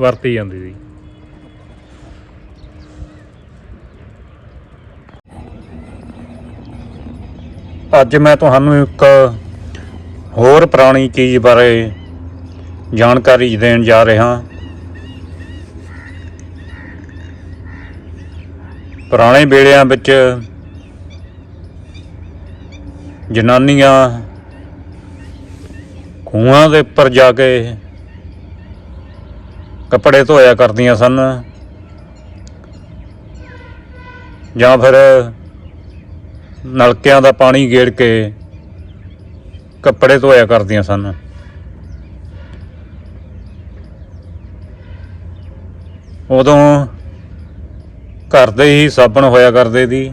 ਵਰਤੀ ਜਾਂਦੀ ਸੀ। ਅੱਜ ਮੈਂ ਤੁਹਾਨੂੰ ਇੱਕ ਹੋਰ ਪੁਰਾਣੀ ਚੀਜ਼ ਬਾਰੇ ਜਾਣਕਾਰੀ ਦੇਣ ਜਾ ਰਿਹਾ। ਪੁਰਾਣੇ ਵੇਲਿਆਂ ਵਿੱਚ ਜਨਾਨੀਆਂ ਖੂਹਾਂ ਦੇ ਉੱਪਰ ਜਾ ਕੇ ਕੱਪੜੇ ਧੋਇਆ ਕਰਦੀਆਂ ਸਨ। ਜਾਂ ਫਿਰ ਨਲਕਿਆਂ ਦਾ ਪਾਣੀ ਗੇੜ ਕੇ ਕੱਪੜੇ ਧੋਇਆ ਕਰਦੀਆਂ ਸਨ। ਉਦੋਂ ਘਰ ਦੇ ਹੀ ਸਾਬਣ ਹੋਇਆ ਕਰਦੇ ਦੀ।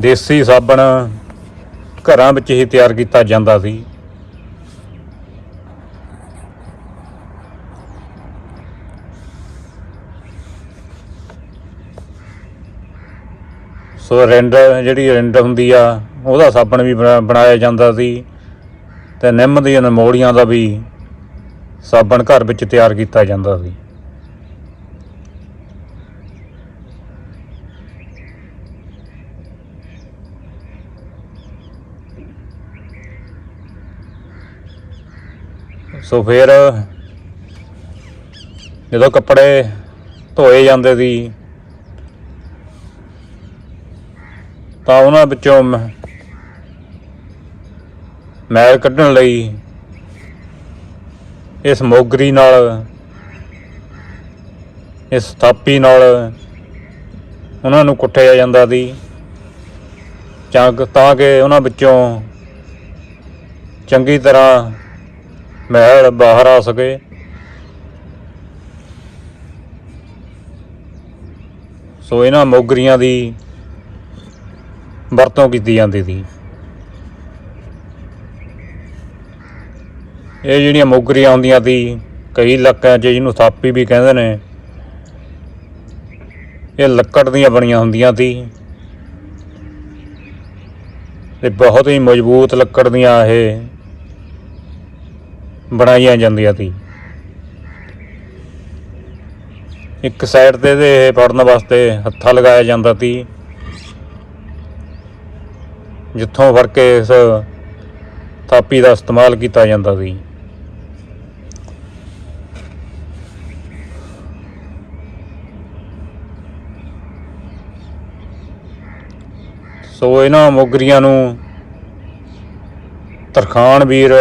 ਦੇਸੀ ਸਾਬਣ ਘਰਾਂ ਵਿੱਚ ਹੀ ਤਿਆਰ ਕੀਤਾ ਜਾਂਦਾ ਸੀ। ਸੋ ਰਿੰਡ ਜਿਹੜੀ ਰਿੰਡ ਹੁੰਦੀ ਆ, ਉਹਦਾ ਸਾਬਣ ਵੀ ਬਣਾ- ਬਣਾਇਆ ਜਾਂਦਾ ਸੀ। ਤੇ ਨਿੰਮ ਦੀਆਂ ਨਮੋੜੀਆਂ ਦਾ ਵੀ ਸਾਬਣ ਘਰ ਵਿੱਚ ਤਿਆਰ ਕੀਤਾ ਜਾਂਦਾ ਸੀ। ਸੋ ਫਿਰ ਜਦੋਂ ਕੱਪੜੇ ਧੋਏ ਜਾਂਦੇ ਸੀ ਤਾਂ ਉਹਨਾਂ ਵਿੱਚੋਂ ਮ- ਮੈਲ ਕੱਢਣ ਲਈ ਇਸ ਮੋਗਰੀ ਨਾਲ, ਇਸ ਥਾਪੀ ਨਾਲ ਉਹਨਾਂ ਨੂੰ ਕੁੱਟਿਆ ਜਾਂਦਾ ਸੀ। ਚੰਗ ਤਾਂ ਕਿ ਉਹਨਾਂ ਵਿੱਚੋਂ ਚੰਗੀ ਤਰ੍ਹਾਂ ਮਹਿਲ ਬਾਹਰ ਆ ਸਕੇ। ਸੋ ਇਹਨਾਂ ਮੋਗਰੀਆਂ ਦੀ ਵਰਤੋਂ ਕੀਤੀ ਜਾਂਦੀ ਸੀ। ਇਹ ਜਿਹੜੀਆਂ ਮੋਗਰੀਆਂ ਹੁੰਦੀਆਂ ਸੀ, ਕਈ ਇਲਾਕਿਆਂ 'ਚ ਜਿਹਨੂੰ ਥਾਪੀ ਵੀ ਕਹਿੰਦੇ ਨੇ, ਇਹ ਲੱਕੜ ਦੀਆਂ ਬਣੀਆਂ ਹੁੰਦੀਆਂ ਸੀ। ਤੇ ਬਹੁਤ ਹੀ ਮਜ਼ਬੂਤ ਲੱਕੜ ਦੀਆਂ ਇਹ ਬਣਾਈਆਂ ਜਾਂਦੀਆਂ ਸੀ। ਇੱਕ ਸਾਈਡ ਤੇ ਤੇ ਇਹ ਫੜਨ ਵਾਸਤੇ ਹੱਥਾ ਲਗਾਇਆ ਜਾਂਦਾ ਸੀ। ਜਿੱਥੋਂ ਫੜ ਕੇ ਇਸ ਥਾਪੀ ਦਾ ਇਸਤੇਮਾਲ ਕੀਤਾ ਜਾਂਦਾ ਸੀ। ਸੋ ਇਹਨਾਂ ਮੋਗਰੀਆਂ ਨੂੰ ਤਰਖਾਣ ਵੀਰ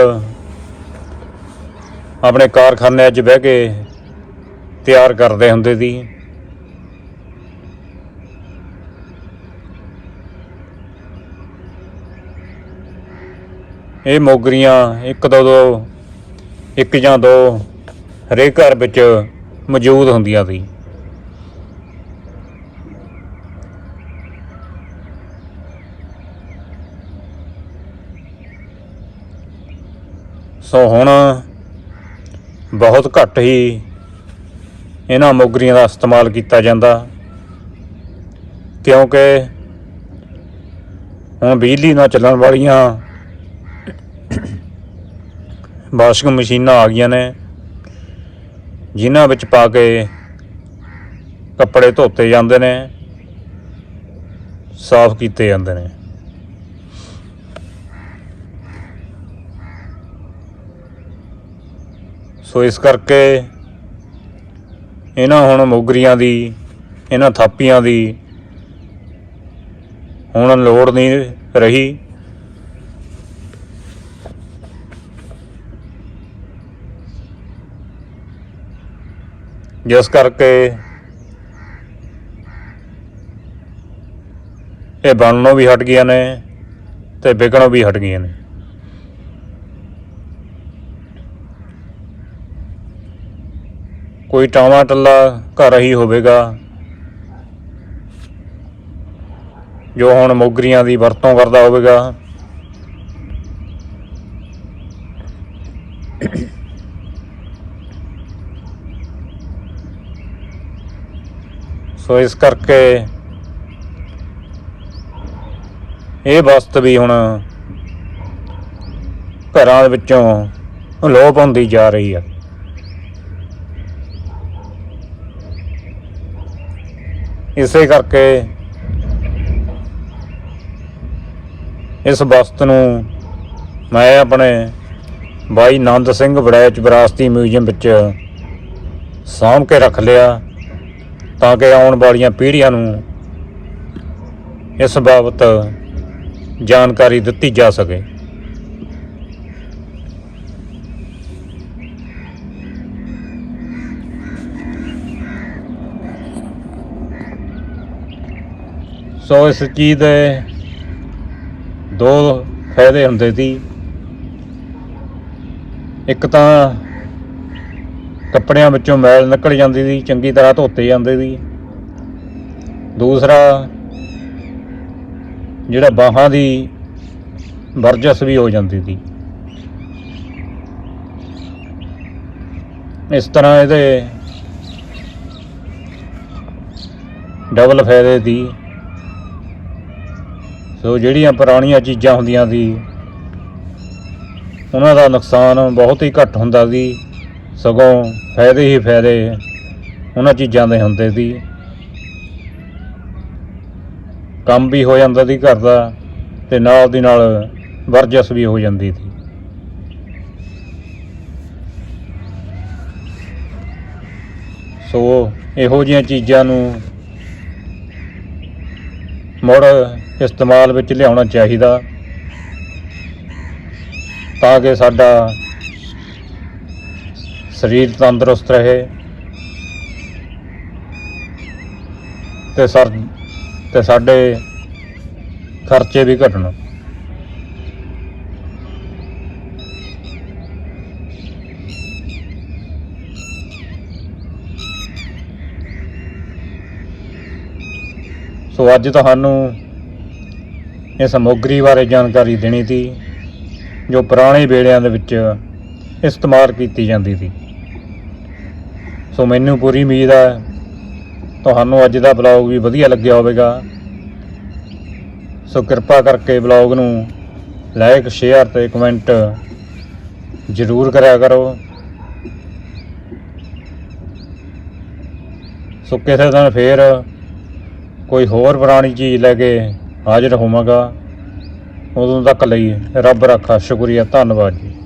ਆਪਣੇ ਕਾਰਖਾਨਿਆਂ 'ਚ ਬਹਿ ਕੇ ਤਿਆਰ ਕਰਦੇ ਹੁੰਦੇ ਸੀ। ਇਹ ਮੋਗਰੀਆਂ, ਇੱਕ ਦੋ ਦੋ, ਇੱਕ ਜਾਂ ਦੋ, ਹਰੇਕ ਘਰ ਵਿੱਚ ਮੌਜੂਦ ਹੁੰਦੀਆਂ ਸੀ। ਸੋ ਹੁਣ ਬਹੁਤ ਘੱਟ ਹੀ ਇਹਨਾਂ ਮੋਗਰੀਆਂ ਦਾ ਇਸਤੇਮਾਲ ਕੀਤਾ ਜਾਂਦਾ, ਕਿਉਂਕਿ ਹੁਣ ਬਿਜਲੀ ਨਾਲ ਚੱਲਣ ਵਾਲੀਆਂ ਵਾਸ਼ਿੰਗ ਮਸ਼ੀਨਾਂ ਆ ਗਈਆਂ ਨੇ, ਜਿਨ੍ਹਾਂ ਵਿੱਚ ਪਾ ਕੇ ਕੱਪੜੇ ਧੋਤੇ ਜਾਂਦੇ ਨੇ, ਸਾਫ਼ ਕੀਤੇ ਜਾਂਦੇ ਨੇ। ਸੋ ਇਸ ਕਰਕੇ ਇਹਨਾਂ ਹੁਣ ਮੋਗਰੀਆਂ ਦੀ, ਇਹਨਾਂ ਥਾਪੀਆਂ ਦੀ ਹੁਣ ਲੋੜ ਨਹੀਂ ਰਹੀ। ਜਿਸ ਕਰਕੇ ਇਹ ਬਣਨੋਂ ਵੀ ਹਟ ਗਈਆਂ ਨੇ ਤੇ ਵਿਕਣੋਂ ਵੀ ਹਟ ਗਈਆਂ ਨੇ। ਕੋਈ ਟਾਵਾ ਟੱਲਾ ਘਰ ਹੀ ਹੋਵੇਗਾ। ਜੋ ਹੁਣ ਮੋਗਰੀਆਂ ਦੀ ਵਰਤੋਂ ਕਰਦਾ ਹੋਵੇਗਾ। ਸੋ ਇਸ ਕਰਕੇ ਇਹ ਵਸਤ ਵੀ ਹੁਣ ਘਰਾਂ ਦੇ ਵਿੱਚੋਂ ਲੋਪ ਹੁੰਦੀ ਜਾ ਰਹੀ ਹੈ ਇਸੇ ਕਰਕੇ ਇਸ ਵਸਤ ਨੂੰ ਮੈਂ ਆਪਣੇ ਬਾਈ ਨੰਦ ਸਿੰਘ ਵੜੈਚ ਵਿਰਾਸਤੀ ਮਿਊਜ਼ੀਅਮ ਵਿੱਚ ਸਾਂਭ ਕੇ ਰੱਖ ਲਿਆ। ਤਾਂ ਕਿ ਆਉਣ ਵਾਲੀਆਂ ਪੀੜ੍ਹੀਆਂ ਨੂੰ ਇਸ ਬਾਬਤ ਜਾਣਕਾਰੀ ਦਿੱਤੀ ਜਾ ਸਕੇ। ਸੋ ਇਸ ਚੀਜ਼ ਦੇ ਦੋ ਫਾਇਦੇ ਹੁੰਦੇ ਸੀ। ਇੱਕ ਤਾਂ ਕੱਪੜਿਆਂ ਵਿੱਚੋਂ ਮੈਲ ਨਿਕਲ ਜਾਂਦੀ ਸੀ, ਚੰਗੀ ਤਰ੍ਹਾਂ ਧੋਤੇ ਜਾਂਦੇ ਸੀ। ਦੂਸਰਾ, ਜਿਹੜਾ ਬਾਹਾਂ ਦੀ ਵਰਜਸ ਵੀ ਹੋ ਜਾਂਦੀ ਸੀ। ਇਸ ਤਰ੍ਹਾਂ ਇਹਦੇ ਡਬਲ ਫਾਇਦੇ ਦੀ ਸੋ ਜਿਹੜੀਆਂ ਪੁਰਾਣੀਆਂ ਚੀਜ਼ਾਂ ਹੁੰਦੀਆਂ ਸੀ, ਉਹਨਾਂ ਦਾ ਨੁਕਸਾਨ ਬਹੁਤ ਹੀ ਘੱਟ ਹੁੰਦਾ ਸੀ। ਸਗੋਂ ਫਾਇਦੇ ਹੀ ਫਾਇਦੇ ਉਹਨਾਂ ਚੀਜ਼ਾਂ ਦੇ ਹੁੰਦੇ ਸੀ ਕੰਮ ਵੀ ਹੋ ਜਾਂਦਾ ਸੀ ਘਰ ਦਾ ਤੇ ਨਾਲ ਦੀ ਨਾਲ ਵਰਜਸ ਵੀ ਹੋ ਜਾਂਦੀ ਸੀ। ਸੋ ਇਹੋ ਜਿਹੀਆਂ ਚੀਜ਼ਾਂ ਨੂੰ ਮੁੜ ਇਸਤੇਮਾਲ ਵਿੱਚ ਲਿਆਉਣਾ ਚਾਹੀਦਾ ਤਾਂ ਕਿ ਸਾਡਾ ਸਰੀਰ ਤੰਦਰੁਸਤ ਰਹੇ ਤੇ ਸਰ ਤੇ ਸਾਡੇ ਖਰਚੇ ਵੀ ਘਟਣ। ਸੋ ਅੱਜ ਤੁਹਾਨੂੰ ਇਹ ਸਮੱਗਰੀ ਬਾਰੇ ਜਾਣਕਾਰੀ ਦੇਣੀ ਸੀ, ਜੋ ਪੁਰਾਣੇ ਵੇਲਿਆਂ ਦੇ ਵਿੱਚ ਇਸਤੇਮਾਲ ਕੀਤੀ ਜਾਂਦੀ ਸੀ। ਸੋ ਮੈਨੂੰ ਪੂਰੀ ਉਮੀਦ ਹੈ ਤੁਹਾਨੂੰ ਅੱਜ ਦਾ ਬਲੌਗ ਵੀ ਵਧੀਆ ਲੱਗਿਆ ਹੋਵੇਗਾ। ਸੋ ਕਿਰਪਾ ਕਰਕੇ ਬਲੌਗ ਨੂੰ ਲਾਈਕ ਸ਼ੇਅਰ ਤੇ ਕਮੈਂਟ ਜ਼ਰੂਰ ਕਰਿਆ ਕਰੋ। ਸੋ ਕਿਸੇ ਦਿਨ ਫੇਰ ਕੋਈ ਹੋਰ ਪੁਰਾਣੀ ਚੀਜ਼ ਲੈ ਕੇ ਹਾਜ਼ਰ ਹੋਵਾਂਗਾ। ਉਦੋਂ ਤੱਕ ਲਈ ਰੱਬ ਰੱਖਾ, ਸ਼ੁਕਰੀਆ, ਧੰਨਵਾਦ ਜੀ।